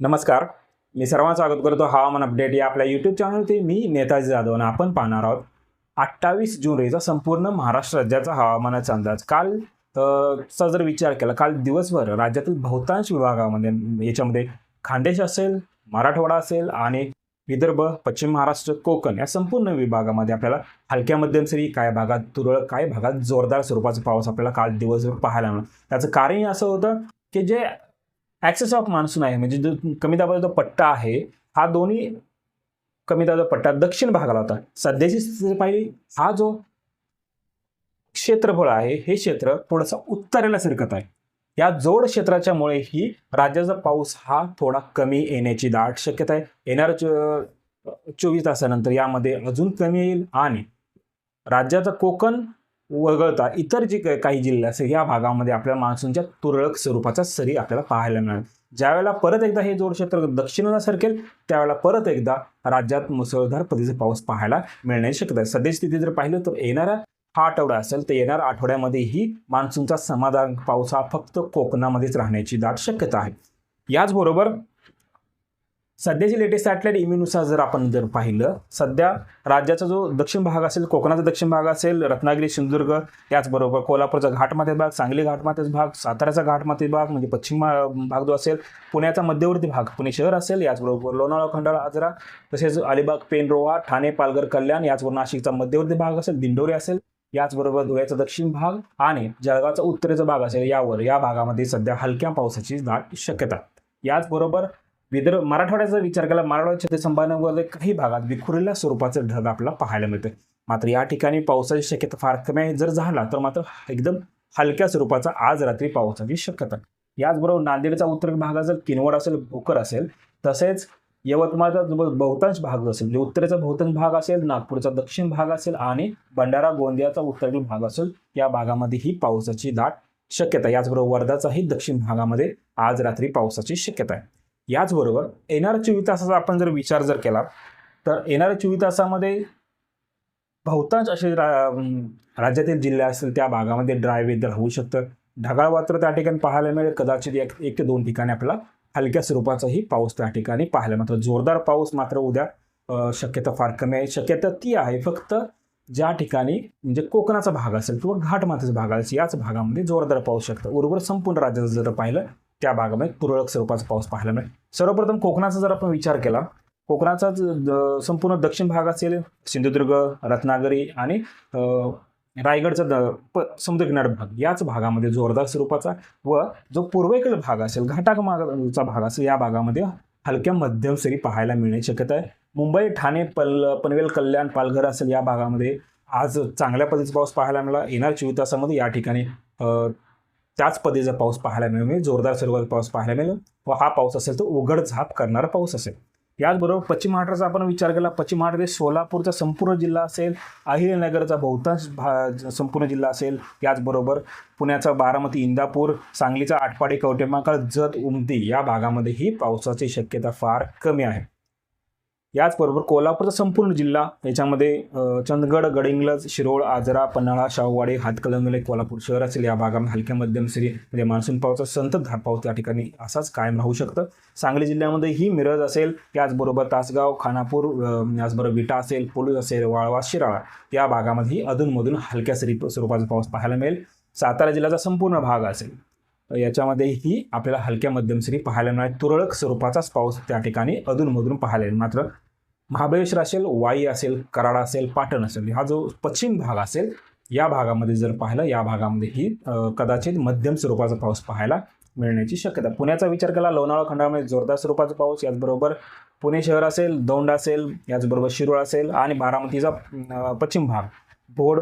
नमस्कार. मी सर्वांचं स्वागत करतो हवामान अपडेट या आपल्या यूट्यूब चॅनलवरती मी नेताजी जाधव आणि आपण पाहणार आहोत अठ्ठावीस जून रोजीचा संपूर्ण महाराष्ट्र राज्याचा हवामानाचा अंदाज. काल चा जर विचार केला काल दिवसभर राज्यातील बहुतांश विभागामध्ये याच्यामध्ये खानदेश असेल मराठवाडा असेल आणि विदर्भ पश्चिम महाराष्ट्र कोकण या संपूर्ण विभागामध्ये आपल्याला हलक्या मध्यम सरी काय भागात तुरळक काही भागात जोरदार स्वरूपाचा पाऊस आपल्याला काल दिवसभर पाहायला मिळाला. त्याचं कारण असं होतं की जे ॲक्सेस ऑफ मान्सून आहे म्हणजे जो कमी दाबाचा जो पट्टा आहे हा दोन्ही कमी दाबाचा पट्टा दक्षिण भागाला होता. सध्याची स्थिती पाहिली हा जो क्षेत्रफळ आहे हे क्षेत्र थोडंसं उत्तरेला सरकत आहे. या जोड क्षेत्राच्यामुळे ही राज्याचा पाऊस हा थोडा कमी येण्याची दाट शक्यता आहे. येणार चोवीस तासानंतर यामध्ये अजून कमी येईल आणि राज्याचा कोकण वगळता इतर जे काही- काही जिल्हे असेल या भागामध्ये आपल्याला मान्सूनच्या तुरळक स्वरूपाचा सरी आपल्याला पाहायला मिळेल. ज्यावेळेला परत एकदा हे जोडक्षेत्र दक्षिणेला सरकेल त्यावेळेला परत एकदा राज्यात मुसळधार पद्धतीचा पाऊस पाहायला मिळण्याची शक्यता आहे. सद्यस्थिती जर पाहिलं तर येणारा हा आठवडा असेल तर येणाऱ्या आठवड्यामध्येही मान्सूनचा समाधान पाऊस हा फक्त कोकणामध्येच राहण्याची दाट शक्यता आहे. याचबरोबर सध्याची लेटेस्ट सॅटेलाईट इम्युनुसार जर आपण जर पाहिलं सध्या राज्याचा जो दक्षिण भाग असेल कोकणाचा दक्षिण भाग असेल रत्नागिरी सिंधुदुर्ग याचबरोबर कोल्हापूरचा घाटमाथे भाग सांगली घाटमाथे भाग साताऱ्याचा घाटमाथे भाग म्हणजे पश्चिम भाग जो असेल पुण्याचा मध्यवर्ती भाग पुणे शहर असेल याचबरोबर लोणावळा खंडाळा आजरा तसेच अलिबाग पेनरोवा ठाणे पालघर कल्याण याचबरोबर नाशिकचा मध्यवर्ती भाग असेल दिंडोरी असेल याचबरोबर धुळ्याचा दक्षिण भाग आणि जळगावचा उत्तरेचा भाग असेल यावर या भागामध्ये सध्या हलक्या पावसाची दाट शक्यता. याचबरोबर विदर्भ मराठवाड्याचा विचार केला मराठवाड्या छत्तीस काही भागात विखुरलेल्या स्वरूपाचं ढग आपल्याला पाहायला मिळते मात्र या ठिकाणी पावसाची शक्यता फार कमी आहे. जर झाला तर मात्र एकदम हलक्या स्वरूपाचा आज रात्री पावसाची शक्यता. याचबरोबर नांदेडचा उत्तर भाग असेल किनवट असेल भोकर असेल तसेच यवतमाळचा बहुतांश भाग असेल म्हणजे उत्तरेचा बहुतांश भाग असेल नागपूरचा दक्षिण भाग असेल आणि भंडारा गोंदियाचा उत्तरेतील भाग असेल या भागामध्ये ही पावसाची दाट शक्यता याचबरोबर वर्धाचाही दक्षिण भागामध्ये आज रात्री पावसाची शक्यता आहे. याचबरोबर येणाऱ्या चोवीस तासाचा आपण जर विचार जर केला तर येणाऱ्या चोवीस तासामध्ये बहुतांश असे रा राज्यातील जिल्हे असतील त्या भागामध्ये ड्राय वेदर होऊ शकतं. ढगाळ वात्र त्या ठिकाणी पाहायला मिळेल. कदाचित एक एक ते दोन ठिकाणी आपल्याला हलक्या स्वरूपाचाही पाऊस त्या ठिकाणी पाहायला मात्र जोरदार पाऊस मात्र उद्या शक्यता फार कमी आहे. शक्यता ती आहे फक्त ज्या ठिकाणी म्हणजे कोकणाचा भाग असेल किंवा घाटमाथ्याचा भाग असेल याच भागामध्ये जोरदार पाऊस शकतं. उर्वर संपूर्ण राज्याचं जर पाहिलं त्या भागामध्ये तुरळक स्वरूपाचा पाऊस पाहायला मिळेल. सर्वप्रथम कोकणाचा जर आपण विचार केला कोकणाचा संपूर्ण दक्षिण भाग असेल सिंधुदुर्ग रत्नागिरी आणि रायगडचा द प समुद्रकिनार भाग याच भागामध्ये जोरदार स्वरूपाचा व जो पूर्वेकडील भाग असेल घाटामागचा भाग असेल या भागामध्ये हलक्या मध्यम सरी पाहायला मिळण्याची शक्यता आहे. मुंबई ठाणे पल पनवेल कल्याण पालघर असेल या भागामध्ये आज चांगल्या पद्धतीचा पाऊस पाहायला मिळाला. येणार चोवीस तासामध्ये या ठिकाणी त्याच पदेचा पाऊस पाहायला मिळेल. म्हणजे जोरदार स्वरूपाचा पाऊस पाहायला मिळेल. व हा पाऊस असेल तो उघड झाप करणारा पाऊस असेल. याचबरोबर पश्चिम महाराष्ट्राचा आपण विचार केला. पश्चिम महाराष्ट्र सोलापूरचा संपूर्ण जिल्हा असेल. अहिरनगरचा बहुतांश भा संपूर्ण जिल्हा असेल. याचबरोबर पुण्याचा बारामती इंदापूर सांगलीचा आटपाडी कवटेमाकळ जत उमदी या भागामध्येही पावसाची शक्यता फार कमी आहे. याचबरोबर कोल्हापूरचा संपूर्ण जिल्हा याच्यामध्ये चंदगड गडिंग्लज शिरोळ आजरा पन्हाळा शाहूवाडी हातकलंगले कोल्हापूर शहर असेल या भागामध्ये हलक्या मध्यम सरी म्हणजे मान्सून पावसाचा संततधार पाऊस त्या ठिकाणी असाच कायम राहू शकतं. सांगली जिल्ह्यामध्ये ही मिरज असेल याचबरोबर तासगाव खानापूर याचबरोबर विटा असेल पोलूस असेल वाळवा शिराळा या भागामध्येही अधूनमधून हलक्या सरी स्वरूपाचा पाऊस पाहायला मिळेल. सातारा जिल्ह्याचा संपूर्ण भाग असेल. याच्यामध्येही आपल्याला हलक्या मध्यम सरी पाहायला मिळेल तुरळक स्वरूपाचाच पाऊस त्या ठिकाणी अधूनमधून पाहायला येईल. मात्र महाबळेश्वर असेल वाई असेल कराड असेल पाटण असेल हा जो पश्चिम भाग असेल या भागामध्ये जर पाहिलं या भागामध्येही कदाचित मध्यम स्वरूपाचा पाऊस पाहायला मिळण्याची शक्यता. पुण्याचा विचार केला लोणावळा खंडामध्ये जोरदार स्वरूपाचा पाऊस याचबरोबर पुणे शहर असेल दौंड असेल याचबरोबर शिरोळ असेल आणि बारामतीचा पश्चिम भाग. भोड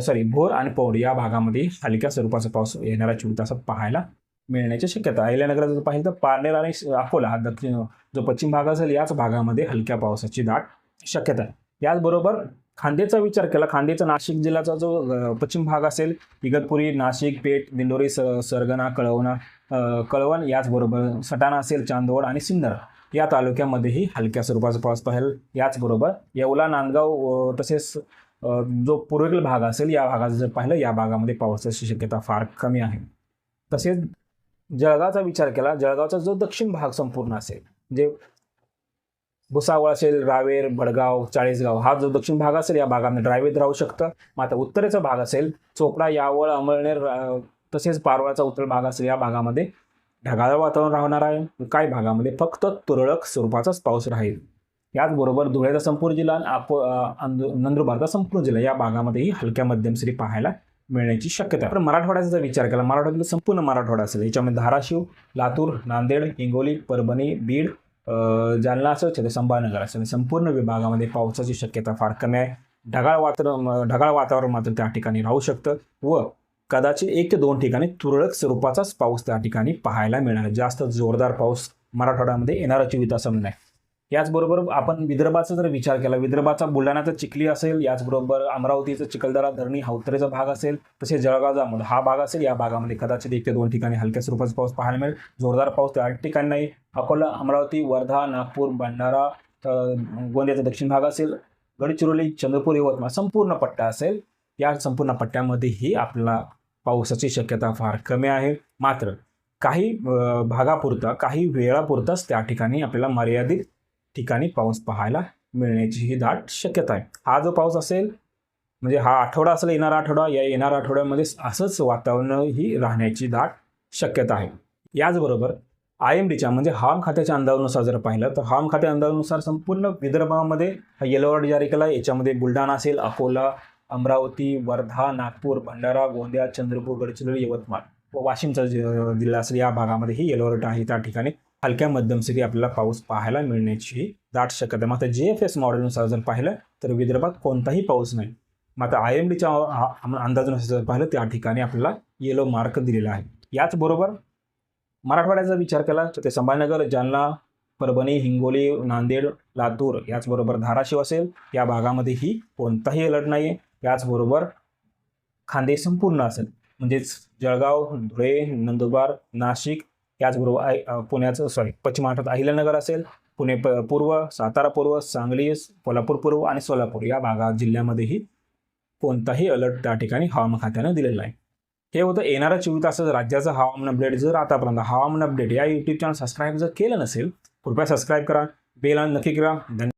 सॉरी भोर आणि पौड या भागामध्ये हलक्या स्वरूपाचा पाऊस येणारा चोवीस तासात पाहायला मिळण्याची शक्यता अहिल्यानगरात जर पाहिलं तर पारनेर आणि अकोला हा दक्षिण जो पश्चिम भाग असेल याच भागामध्ये हलक्या पावसाची दाट शक्यता आहे. याचबरोबर खांदेचा विचार केला खांदेचा नाशिक जिल्ह्याचा जो पश्चिम भाग असेल इगतपुरी नाशिक पेठ दिंडोरी स सरगणा कळवणा कळवण याचबरोबर सटाणा असेल चांदवड आणि सिन्नर या तालुक्यामध्येही हलक्या स्वरूपाचा पाऊस पाहिल याचबरोबर येवला नांदगाव तसेच जो पूर्वेकडील भाग असेल या भागाचं जर पाहिलं या भागामध्ये पावसाची शक्यता फार कमी आहे. तसेच जळगावचा विचार केला जळगावचा जो दक्षिण भाग संपूर्ण असेल म्हणजे भुसावळ असेल रावेर बडगाव चाळीसगाव हा जो दक्षिण भाग असेल या भागामध्ये ड्रायवेत राहू शकतं. मग आता उत्तरेचा भाग असेल चोपडा यावळ अमळनेर तसेच पारवाचा उत्तर भाग असेल या भागामध्ये ढगाळ वातावरण राहणार आहे. काही भागामध्ये फक्त तुरळक स्वरूपाचाच पाऊस राहील. याचबरोबर धुळ्याचा संपूर्ण जिल्हा आणि आप अंद- नंदुरबारचा संपूर्ण जिल्हा या भागामध्येही हलक्या मध्यम सरी पाहायला मिळण्याची शक्यता आहे. पण मराठवाड्याचा जर विचार केला मराठवाड्यातील संपूर्ण मराठवाडा असेल याच्यामध्ये धाराशिव लातूर नांदेड हिंगोली परभणी बीड जालना असं छत्र संभाजीनगर असेल संपूर्ण विभागामध्ये पावसाची शक्यता फार कमी आहे. ढगाळ वातावरण ढगाळ वातावरण मात्र त्या ठिकाणी राहू शकतं व कदाचित एक ते दोन ठिकाणी तुरळक स्वरूपाचाच पाऊस त्या ठिकाणी पाहायला मिळणार आहे. जास्त जोरदार पाऊस मराठवाड्यामध्ये येणारा चोवीस असं नाही. याचबरोबर आपण विदर्भाचा जर विचार केला विदर्भाचा बुलढाण्याचा चिखली असेल याचबरोबर अमरावतीचं चिखलदरा धरणी हा भाग असेल तसेच जळगाव जामोद हा भाग असेल या भागामध्ये कदाचित एक ते दोन ठिकाणी हलक्या स्वरूपाचा पाऊस पाहायला मिळेल. जोरदार पाऊस त्या ठिकाणी नाही. अकोला अमरावती वर्धा नागपूर भंडारा गोंदियाचा दक्षिण भाग असेल गडचिरोली चंद्रपूर यवतमाळ संपूर्ण पट्टा असेल. या संपूर्ण पट्ट्यामध्येही आपल्याला पावसाची शक्यता फार कमी आहे. मात्र काही भागापुरता काही वेळापुरताच त्या ठिकाणी आपल्याला मर्यादित ठिकाणी पाऊस पाहायला मिळण्याची ही दाट शक्यता आहे. हा जो पाऊस असेल म्हणजे हा आठवडा असेल येणारा आठवडा या येणाऱ्या आठवड्यामध्ये असंच वातावरण ही राहण्याची दाट शक्यता आहे. याचबरोबर आय एम डीच्या म्हणजे हवाम खात्याच्या अंदाजानुसार जर पाहिलं तर हवाम खात्या अंदाजानुसार संपूर्ण विदर्भामध्ये हा येलो अलर्ट जारी केला आहे. याच्यामध्ये बुलढाणा असेल अकोला अमरावती वर्धा नागपूर भंडारा गोंदिया चंद्रपूर गडचिरोली यवतमाळ व वाशिमचा जिल्हा असेल या भागामध्ये ही येलो अलर्ट आहे. त्या ठिकाणी हलक्या मध्यम सरी आपल्याला पाऊस पाहायला मिळण्याची दाट शक्यता आहे. मात्र जे एफ एस मॉडेलनुसार जर पाहिलं तर विदर्भात कोणताही पाऊस नाही. मात्र आय एम डीच्या अंदाजानुसार जर पाहिलं त्या ठिकाणी आपल्याला येलो मार्क दिलेला आहे. याचबरोबर मराठवाड्याचा विचार केला तर ते संभाजीनगर जालना परभणी हिंगोली नांदेड लातूर याचबरोबर धाराशिव असेल या भागामध्येही कोणताही अलर्ट नाही आहे याचबरोबर खांदे संपूर्ण असेल. म्हणजेच जळगाव धुळे नंदुरबार नाशिक याचबरोबर आय पुण्याचं सॉरी पश्चिम महाराष्ट्रात अहिल्यानगर असेल पुणे प पूर्व सातारा पूर्व सांगली कोल्हापूर पूर्व आणि सोलापूर या भागात जिल्ह्यामध्येही कोणताही अलर्ट त्या ठिकाणी हवामान खात्यानं दिलेला आहे हे होतं येणाऱ्या चोवीस तासाचं राज्याचं हवामान अपडेट जर आतापर्यंत हवामान अपडेट या यूट्यूब चॅनल सबस्क्राईब जर केलं नसेल कृपया सबस्क्राईब करा बेल नक्की करा धन्यवाद.